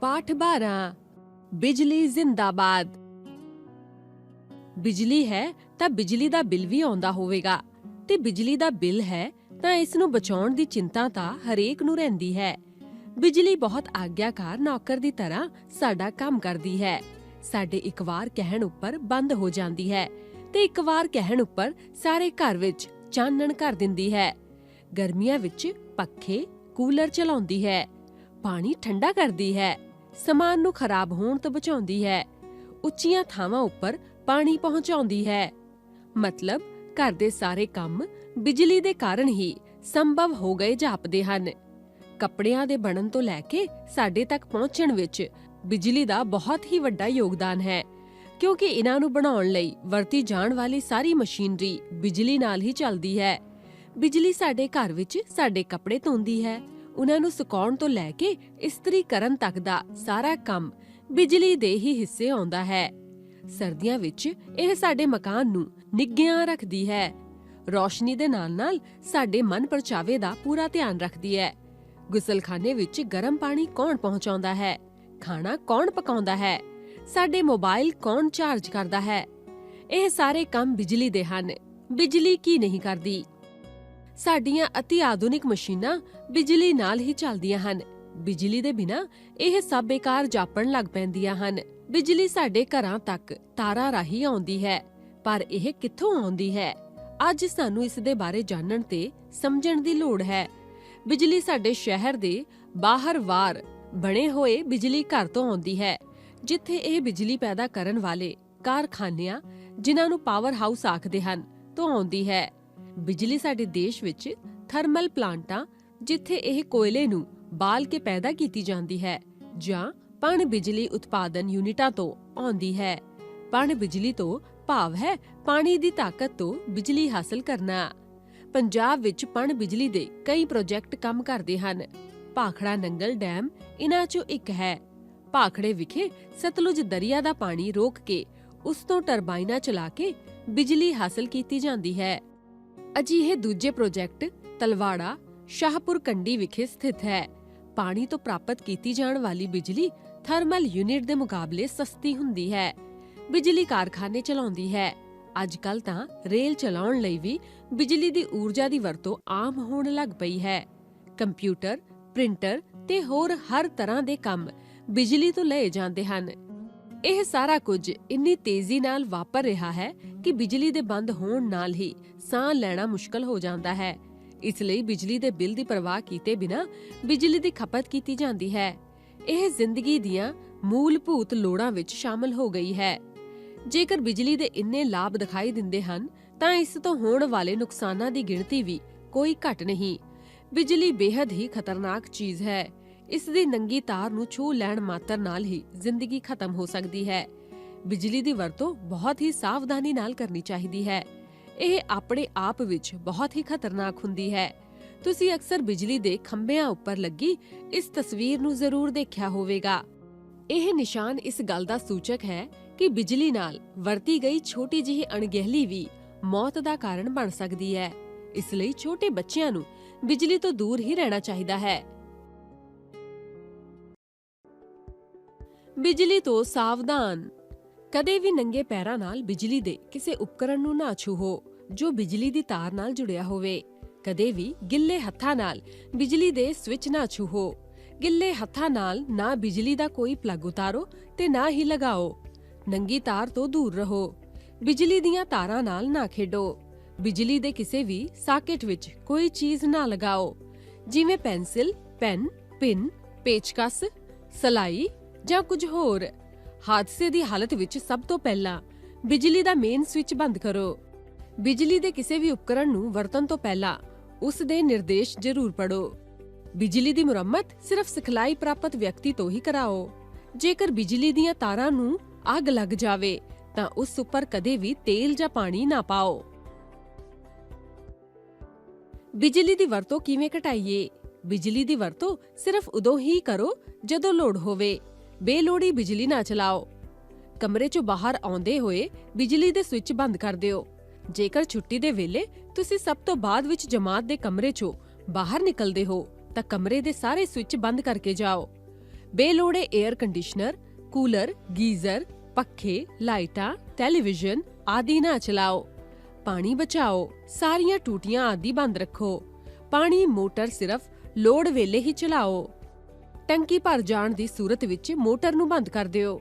ਪਾਠ 12 ਬਿਜਲੀ ਜ਼ਿੰਦਾਬਾਦ। ਬਿਜਲੀ ਹੈ ਤਾਂ ਬਿਜਲੀ ਦਾ ਬਿੱਲ ਵੀ ਆਉਂਦਾ ਹੋਵੇਗਾ। ਤੇ ਬਿਜਲੀ ਦਾ ਬਿੱਲ ਹੈ ਤਾਂ ਇਸ ਨੂੰ ਬਚਾਉਣ ਦੀ ਚਿੰਤਾ ਤਾਂ ਹਰੇਕ ਨੂੰ ਰਹਿੰਦੀ ਹੈ। ਬਿਜਲੀ ਬਹੁਤ ਆਗਿਆਕਾਰ ਨੌਕਰ ਦੀ ਤਰ੍ਹਾਂ ਸਾਡਾ ਕੰਮ ਕਰਦੀ ਹੈ। ਸਾਡੇ ਇੱਕ ਵਾਰ ਕਹਿਣ ਉੱਪਰ ਬੰਦ ਹੋ ਜਾਂਦੀ ਹੈ ਤੇ ਇੱਕ ਵਾਰ ਕਹਿਣ ਉੱਪਰ ਸਾਰੇ ਘਰ ਵਿੱਚ ਚਾਨਣ ਕਰ ਦਿੰਦੀ ਹੈ। ਗਰਮੀਆਂ ਵਿੱਚ ਪੱਖੇ ਕੂਲਰ ਚਲਾਉਂਦੀ ਹੈ। ਪਾਣੀ ਠੰਡਾ ਕਰਦੀ ਹੈ। ਸਮਾਨ ਨੂੰ ਖਰਾਬ ਹੋਣ ਤੋਂ ਬਚਾਉਂਦੀ ਹੈ। ਉੱਚੀਆਂ ਥਾਵਾਂ ਉੱਪਰ ਪਾਣੀ ਪਹੁੰਚਾਉਂਦੀ ਹੈ। ਮਤਲਬ ਘਰ ਦੇ ਸਾਰੇ ਕੰਮ ਬਿਜਲੀ ਦੇ ਕਾਰਨ ਹੀ ਸੰਭਵ ਹੋ ਗਏ ਜਾਪਦੇ ਹਨ। ਕੱਪੜਿਆਂ ਦੇ ਬਣਨ ਤੋਂ ਲੈ ਕੇ ਸਾਡੇ ਤੱਕ ਪਹੁੰਚਣ ਵਿੱਚ ਬਿਜਲੀ ਦਾ ਬਹੁਤ ਹੀ ਵੱਡਾ ਯੋਗਦਾਨ ਹੈ, ਕਿਉਂਕਿ ਇਹਨਾਂ ਨੂੰ ਬਣਾਉਣ ਲਈ ਵਰਤੀ ਜਾਣ ਵਾਲੀ ਸਾਰੀ ਮਸ਼ੀਨਰੀ ਬਿਜਲੀ ਨਾਲ ਹੀ ਚੱਲਦੀ ਹੈ। ਬਿਜਲੀ ਸਾਡੇ ਘਰ ਵਿੱਚ ਸਾਡੇ ਕੱਪੜੇ ਧੋਂਦੀ ਹੈ ਉਹਨਾਂ ਨੂੰ ਸੁਕਾਉਣ ਤੋਂ ਲੈ ਕੇ ਇਸਤਰੀ ਕਰਨ ਤੱਕ ਦਾ ਸਾਰਾ ਕੰਮ ਬਿਜਲੀ ਦੇ ਹੀ ਹਿੱਸੇ ਆਉਂਦਾ ਹੈ। ਸਰਦੀਆਂ ਵਿੱਚ ਇਹ ਸਾਡੇ ਮਕਾਨ ਨੂੰ ਨਿੱਘਿਆਂ ਰੱਖਦੀ ਹੈ। ਰੋਸ਼ਨੀ ਦੇ ਨਾਲ-ਨਾਲ ਸਾਡੇ ਮਨ ਪਰਚਾਵੇ ਦਾ ਪੂਰਾ ਧਿਆਨ ਰੱਖਦੀ ਹੈ। ਗੁਸਲਖਾਨੇ ਵਿੱਚ ਗਰਮ ਪਾਣੀ ਕੌਣ ਪਹੁੰਚਾਉਂਦਾ ਹੈ? ਖਾਣਾ ਕੌਣ ਪਕਾਉਂਦਾ ਹੈ? ਸਾਡੇ ਮੋਬਾਈਲ ਕੌਣ ਚਾਰਜ ਕਰਦਾ ਹੈ? ਇਹ ਸਾਰੇ ਕੰਮ ਬਿਜਲੀ ਦੇ ਹਨ। ਬਿਜਲੀ ਕੀ ਨਹੀਂ ਕਰਦੀ? ਸਾਡੀਆਂ ਅਤੀ ਆਧੁਨਿਕ ਮਸ਼ੀਨਾਂ ਬਿਜਲੀ ਨਾਲ ਹੀ ਚੱਲਦੀਆਂ ਹਨ। ਬਿਜਲੀ ਦੇ ਬਿਨਾ ਇਹ ਸਭ ਬੇਕਾਰ ਜਾਪਣ ਲੱਗ ਪੈਂਦੀਆਂ ਹਨ। ਬਿਜਲੀ ਸਾਡੇ ਘਰਾਂ ਤੱਕ ਤਾਰਾਂ ਰਾਹੀਂ ਆਉਂਦੀ ਹੈ, ਪਰ ਇਹ ਕਿੱਥੋਂ ਆਉਂਦੀ ਹੈ? ਅੱਜ ਸਾਨੂੰ ਇਸ ਦੇ ਬਾਰੇ ਜਾਣਨ ਤੇ ਸਮਝਣ ਦੀ ਲੋੜ ਹੈ। ਬਿਜਲੀ ਸਾਡੇ ਸ਼ਹਿਰ ਦੇ ਬਾਹਰ-ਵਾਰ ਬਣੇ ਹੋਏ ਬਿਜਲੀ ਘਰ ਤੋਂ ਆਉਂਦੀ ਹੈ, ਜਿੱਥੇ ਇਹ ਬਿਜਲੀ ਪੈਦਾ ਕਰਨ ਵਾਲੇ ਕਾਰਖਾਨਿਆਂ ਜਿਨ੍ਹਾਂ ਨੂੰ ਪਾਵਰ ਹਾਊਸ ਆਖਦੇ ਹਨ, ਤੋਂ ਆਉਂਦੀ ਹੈ। ਬਿਜਲੀ ਸਾਡੇ ਦੇਸ਼ ਵਿੱਚ ਥਰਮਲ ਪਲਾਂਟਾਂ, ਜਿੱਥੇ ਇਹ ਕੋਇਲੇ ਨੂੰ ਬਾਲ ਕੇ ਪੈਦਾ ਕੀਤੀ ਜਾਂਦੀ ਹੈ, ਜਾਂ ਪਣ ਬਿਜਲੀ ਉਤਪਾਦਨ ਯੂਨਿਟਾਂ ਤੋਂ ਆਉਂਦੀ ਹੈ। ਪਣ ਬਿਜਲੀ ਤੋਂ ਭਾਵ ਹੈ ਪਾਣੀ ਦੀ ਤਾਕਤ ਤੋਂ ਬਿਜਲੀ ਹਾਸਲ ਕਰਨਾ। ਪੰਜਾਬ ਵਿੱਚ ਪਣ ਬਿਜਲੀ ਦੇ ਕਈ ਪ੍ਰੋਜੈਕਟ ਕੰਮ ਕਰਦੇ ਹਨ। ਭਾਖੜਾ ਨੰਗਲ ਡੈਮ ਇਨ੍ਹਾਂ ਚੋਂ ਇੱਕ ਹੈ। ਭਾਖੜੇ ਵਿਖੇ ਸਤਲੁਜ ਦਰਿਆ ਦਾ ਪਾਣੀ ਰੋਕ ਕੇ ਉਸ ਤੋਂ ਟਰਬਾਈਨਾਂ ਚਲਾ ਕੇ ਬਿਜਲੀ ਹਾਸਲ ਕੀਤੀ ਜਾਂਦੀ ਹੈ। ਅਜਿਹੇ ਦੂਜੇ ਪ੍ਰੋਜੈਕਟ ਤਲਵਾੜਾ, ਸ਼ਾਹਪੁਰ ਕੰਡੀ ਵਿਖੇ ਸਥਿਤ ਹੈ। ਪਾਣੀ ਤੋਂ ਪ੍ਰਾਪਤ ਕੀਤੀ ਜਾਣ ਵਾਲੀ ਬਿਜਲੀ ਥਰਮਲ ਯੂਨਿਟ ਦੇ ਮੁਕਾਬਲੇ ਸਸਤੀ ਹੁੰਦੀ ਹੈ। ਬਿਜਲੀ ਕਾਰਖਾਨੇ ਚਲਾਉਂਦੀ ਹੈ। ਅੱਜ ਕੱਲ ਤਾਂ ਰੇਲ ਚਲਾਉਣ ਲਈ ਵੀ ਬਿਜਲੀ ਦੀ ਊਰਜਾ ਦੀ ਵਰਤੋਂ ਆਮ ਹੋਣ ਲੱਗ ਪਈ ਹੈ। ਕੰਪਿਊਟਰ, ਪ੍ਰਿੰਟਰ ਤੇ ਹੋਰ ਹਰ ਤਰ੍ਹਾਂ ਦੇ ਕੰਮ ਬਿਜਲੀ ਤੋਂ ਲਏ ਜਾਂਦੇ ਹਨ। ਇਹ ਸਾਰਾ ਕੁਝ ਇੰਨੀ ਤੇਜ਼ੀ ਨਾਲ ਵਾਪਰ ਰਿਹਾ ਹੈ ਕਿ ਬਿਜਲੀ ਦੇ ਬੰਦ ਹੋਣ ਨਾਲ ਹੀ ਸਾਹ ਲੈਣਾ ਮੁਸ਼ਕਲ ਹੋ ਜਾਂਦਾ ਹੈ। ਇਸ ਲਈ ਬਿਜਲੀ ਦੇ ਬਿੱਲ ਦੀ ਪਰਵਾਹ ਕੀਤੇ ਬਿਨਾ ਬਿਜਲੀ ਦੀ ਖਪਤ ਕੀਤੀ ਜਾਂਦੀ ਹੈ। ਇਹ ਜ਼ਿੰਦਗੀ ਦੀਆਂ ਮੂਲਭੂਤ ਲੋੜਾਂ ਵਿੱਚ ਸ਼ਾਮਲ ਹੋ ਗਈ ਹੈ। ਜੇਕਰ ਬਿਜਲੀ ਦੇ ਇੰਨੇ ਲਾਭ ਦਿਖਾਈ ਦਿੰਦੇ ਹਨ, ਤਾਂ ਇਸ ਤੋਂ ਹੋਣ ਵਾਲੇ ਨੁਕਸਾਨਾਂ ਦੀ ਗਿਣਤੀ ਵੀ ਕੋਈ ਘਟ ਨਹੀਂ। ਬਿਜਲੀ ਬੇहद ਹੀ ਖਤਰਨਾਕ ਚੀਜ਼ ਹੈ। ਇਸ ਦੀ ਨੰਗੀ ਤਾਰ ਨੂੰ ਛੂ ਲੈਣ ਮਾਤਰ ਨਾਲ ਹੀ ਜ਼ਿੰਦਗੀ ਖਤਮ ਹੋ ਸਕਦੀ ਹੈ। ਬਿਜਲੀ ਦੀ ਵਰਤੋਂ ਬਹੁਤ ਹੀ ਸਾਵਧਾਨੀ ਨਾਲ ਕਰਨੀ ਚਾਹੀਦੀ ਹੈ। ਇਹ ਆਪਣੇ ਆਪ ਵਿੱਚ ਬਹੁਤ ਹੀ ਖਤਰਨਾਕ ਹੁੰਦੀ ਹੈ। ਤੁਸੀਂ ਅਕਸਰ ਬਿਜਲੀ ਦੇ ਖੰਭਿਆਂ ਉੱਪਰ ਲੱਗੀ ਇਸ ਤਸਵੀਰ ਨੂੰ ਜ਼ਰੂਰ ਦੇਖਿਆ ਹੋਵੇਗਾ। ਇਹ ਨਿਸ਼ਾਨ ਇਸ ਗੱਲ ਦਾ ਸੂਚਕ ਹੈ ਕਿ ਬਿਜਲੀ ਨਾਲ ਵਰਤੀ ਗਈ ਛੋਟੀ ਜਿਹੀ ਅਣਗਹਿਲੀ ਵੀ ਮੌਤ ਦਾ ਕਾਰਨ ਬਣ ਸਕਦੀ ਹੈ। ਇਸ ਲਈ ਛੋਟੇ ਬੱਚਿਆਂ ਨੂੰ ਬਿਜਲੀ ਤੋਂ ਦੂਰ ਹੀ ਰਹਿਣਾ ਚਾਹੀਦਾ ਹੈ। ਬਿਜਲੀ ਤੋਂ ਸਾਵਧਾਨ। ਕਦੇ ਵੀ ਨੰਗੇ ਪੈਰਾਂ ਨਾਲ ਬਿਜਲੀ ਦੇ ਕਿਸੇ ਉਪਕਰਨ ਨੂੰ ਨਾ ਛੂਹੋ, ਜੋ ਬਿਜਲੀ ਦੀ ਤਾਰ ਨਾਲ ਜੁੜਿਆ ਹੋਵੇ। ਕਦੇ ਵੀ ਗਿੱਲੇ ਹੱਥਾਂ ਨਾਲ ਬਿਜਲੀ ਦੇ ਸਵਿਚ ਨਾ ਛੂਹੋ। ਗਿੱਲੇ ਹੱਥਾਂ ਨਾਲ ਨਾ ਬਿਜਲੀ ਦਾ ਕੋਈ ਪਲੱਗ ਉਤਾਰੋ ਤੇ ਨਾ ਹੀ ਲਗਾਓ। ਨੰਗੀ ਤਾਰ ਤੋਂ ਦੂਰ ਰਹੋ। ਬਿਜਲੀ ਦੀਆਂ ਤਾਰਾਂ ਨਾਲ ਨਾ ਖੇਡੋ। ਬਿਜਲੀ ਦੇ ਕਿਸੇ ਵੀ ਸਾਕਟ ਵਿੱਚ ਕੋਈ ਚੀਜ਼ ਨਾ ਲਗਾਓ। ਜਿਵੇਂ ਪੈਨਸਿਲ, ਪੈਨ, ਪਿੰਨ, ਪੇਚਕਸ, ਸਲਾਈ ਜਾਂ ਕੁਝ ਹੋਰ, ਹਾਦਸੇ ਦੀ ਹਾਲਤ ਵਿੱਚ ਸਭ ਤੋਂ ਪਹਿਲਾਂ ਬਿਜਲੀ ਦਾ ਮੇਨ ਸਵਿਚ ਬੰਦ ਕਰੋ। ਬਿਜਲੀ ਦੇ ਕਿਸੇ ਵੀ ਉਪਕਰਨ ਨੂੰ ਵਰਤਣ ਤੋਂ ਪਹਿਲਾਂ ਉਸ ਦੇ ਨਿਰਦੇਸ਼ ਜ਼ਰੂਰ ਪੜੋ ਬਿਜਲੀ ਦੀ ਮੁਰੰਮਤ ਸਿਰਫ ਸਿਖਲਾਈ ਪ੍ਰਾਪਤ ਵਿਅਕਤੀ ਤੋਂ ਹੀ ਕਰਾਓ। ਜੇਕਰ ਬਿਜਲੀ ਦੀਆਂ ਤਾਰਾਂ ਨੂੰ ਅੱਗ ਲੱਗ ਜਾਵੇ, ਤਾਂ ਉਸ ਉੱਪਰ ਕਦੇ ਵੀ ਤੇਲ ਜਾਂ ਪਾਣੀ ਨਾ ਪਾਓ। ਬਿਜਲੀ ਦੀ ਵਰਤੋਂ ਕਿਵੇਂ ਘਟਾਈਏ? ਬਿਜਲੀ ਦੀ ਵਰਤੋਂ ਸਿਰਫ ਉਦੋਂ ਹੀ ਕਰੋ ਜਦੋਂ ਲੋੜ ਹੋਵੇ। ਬੇਲੋੜੀ ਬਿਜਲੀ ਨਾ ਚਲਾਓ। ਕਮਰੇ 'ਚੋਂ ਬਾਹਰ ਆਉਂਦੇ ਹੋਏ ਬਿਜਲੀ ਦੇ ਸਵਿੱਚ ਬੰਦ ਕਰ ਦਿਓ। ਜੇਕਰ ਛੁੱਟੀ ਦੇ ਵੇਲੇ ਤੁਸੀਂ ਸਭ ਤੋਂ ਬਾਅਦ ਵਿੱਚ ਜਮਾਤ ਦੇ ਕਮਰੇ 'ਚੋਂ ਬਾਹਰ ਨਿਕਲਦੇ ਹੋ, ਤਾਂ ਕਮਰੇ ਦੇ ਸਾਰੇ ਸਵਿੱਚ ਬੰਦ ਕਰਕੇ ਜਾਓ। ਬੇਲੋੜੇ 에ਅਰ ਕੰਡੀਸ਼ਨਰ ਕੂਲਰ ਗੀਜ਼ਰ ਪੱਖੇ, ਲਾਈਟਾਂ ਟੈਲੀਵਿਜ਼ਨ ਆਦਿ ਨਾ ਚਲਾਓ। ਪਾਣੀ ਬਚਾਓ, ਸਾਰੀਆਂ ਟੂਟੀਆਂ ਆਦਿ ਬੰਦ ਰੱਖੋ। ਪਾਣੀ ਮੋਟਰ ਸਿਰਫ ਲੋੜ ਵੇਲੇ ਹੀ ਚਲਾਓ। ਟੰਕੀ ਭਰ ਜਾਣ ਦੀ ਸੂਰਤ ਵਿੱਚ ਮੋਟਰ ਨੂੰ ਬੰਦ ਕਰ ਦਿਓ।